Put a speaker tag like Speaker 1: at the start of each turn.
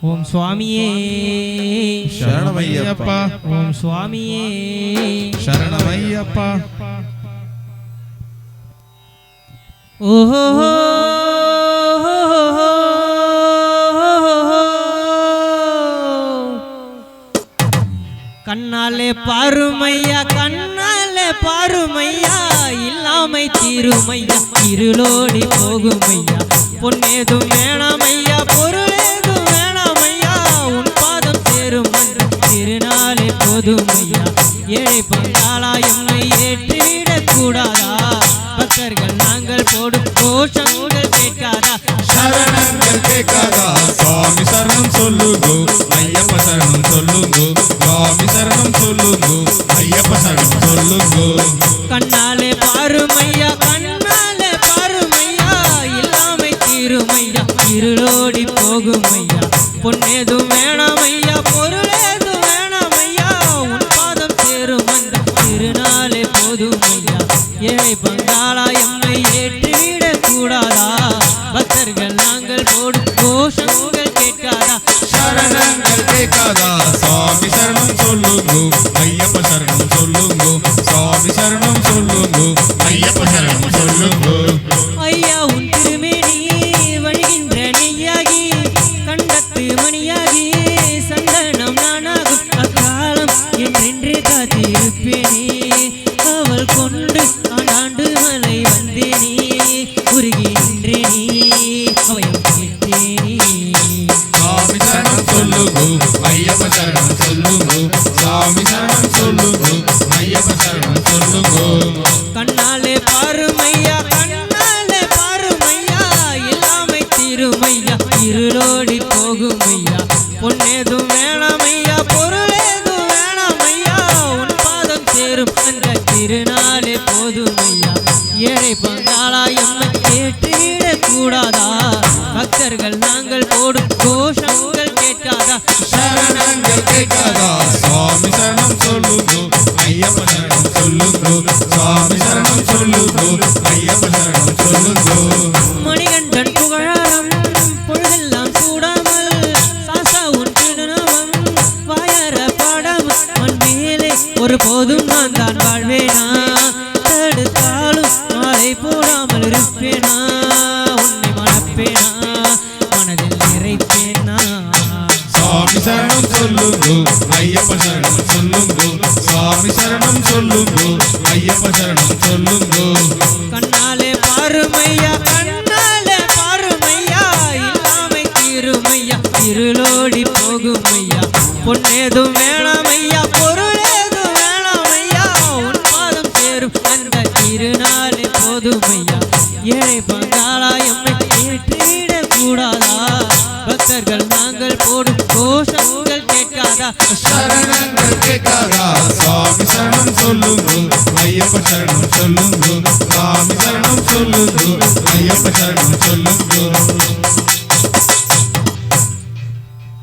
Speaker 1: ஓம் சுவாமியே.
Speaker 2: சரணமையப்பா.
Speaker 1: ஓம் சுவாமியே.
Speaker 2: சரணமையப்பா.
Speaker 1: ஓஹோ. கண்ணாலே பாருமையா கண்ணாலே பாருமையா இல்லாமை தீருமையா இருளோடி போகுமையா பொன்னேதும் வேணாமையா பொருளேதும் வேணாமையா உன் பாதம் தேரும் திருநாளே போதுமையா. ஏழை பங்காளா எம்மை ஏற்றிடக் கூடாதா? பக்தர்கள் நாங்கள் போடும் கோஷங்கள் கேட்காதா?
Speaker 2: சரணங்கள் கேட்காதா? சுவாமி சரணம் சொல்லுங்கோ சொல்லுங்கோ
Speaker 1: கண்ணாலே பாருமையா கண்ணாலே பாருமையா இல்லாமை தீருமையா இருளோடி போகுமையா பொன்னேதும் வேணாமையா பொருளேதும் வேணாமையா உன் பாதம் சேரும் அந்த திருநாளே போதுமையா. ஏழை பங்காளா எம்மை ஏற்றிவிடக் கூடாதா? பக்தர்கள் நாங்கள் போடும் கோஷங்கள் கேட்காதா?
Speaker 2: சரணங்கள் கேட்காதா? சுவாமி சரணம் சொல்லுங்கோ ஐயப்ப சரணம் சுவாமி சரணம் சொல்லுங்கோ. ஐயப்ப சரணம் சொல்லுங்கோ.
Speaker 1: ஐயா உன் திருமேனி வழிகின்ற நெய்யாகி கண்டத்து மணியாகி சந்தனம் நானாகும். அக்காலம் என்றென்று காத்திருப்பேனே. அவள் கொண்டு ஆண்டாண்டு மலை வந்தேனே. உருகி நின்றேனே. அவயம் கேட்டேனே
Speaker 2: சுவாமி சரணம் சொல்லுங்கோ. ஐயப்ப சரணம் சொல்லுங்கோ. சுவாமி சரணம் சரணம்
Speaker 1: கண்ணாலே பாருமையா கண்ணாலே பாருமையா எல்லாமை திருமையா இருளோடி போகுமையா. பொன்னேதும் வேணாமையா பொருளேதும் வேணாமையா உன் பாதம் சேரும் அந்த திருநாளே போதுமையா. ஏழை பங்காளா எம்மை கேட்டிடக் கூடாதா பக்தர்கள் நாங்கள் போடும் கோஷங்கள் கேட்காதா?
Speaker 2: சரணங்கள் கேட்காதா?
Speaker 1: மணிகண்டன் புகழாரம் பொழுதெல்லாம் சூடாமல் சாசா உன் திருநாமம் வாயார பாடாமல் மண் மேலே ஒரு போதும் நான் தான் வாழ்வேனா? தடுத்தாலும் மாலை போடாமல் இருப்பேனா? உன்னை மணப்பேனா? மனதில் நிறைப்பேனா?
Speaker 2: சுவாமி சரணம் சொல்லுங்கோ ஐயப்ப சரணம் சொல்லுங்கோ சுவாமி சரணம் சொல்லுங்கோ ஐயப்ப சரணம் சொல்லுங்கோ.
Speaker 1: கண்ணாலே பாருமையா கண்ணாலே பாருமையா இல்லாமை தீருமையா இருளோடி போகுமையா பொன்னேதும் வேணாமையா பொருளேதும் வேணாமையா உன் பாதம் சேரும் அந்த திருநாளே போதுமையா. ஏழை பங்காளா எம்மை ஏற்றிடக் கூடாதா பக்தர்கள் நாங்கள் போடும் கோஷங்கள் கேட்காதா?
Speaker 2: சரணங்கள் கேட்காதா? சுவாமி சரணம் சொல்லுங்க ஐயப்ப சரணம் சொல்லுங்க சுவாமி சரணம் சொல்லுங்க ஐயப்ப சரணம் சொல்லுங்க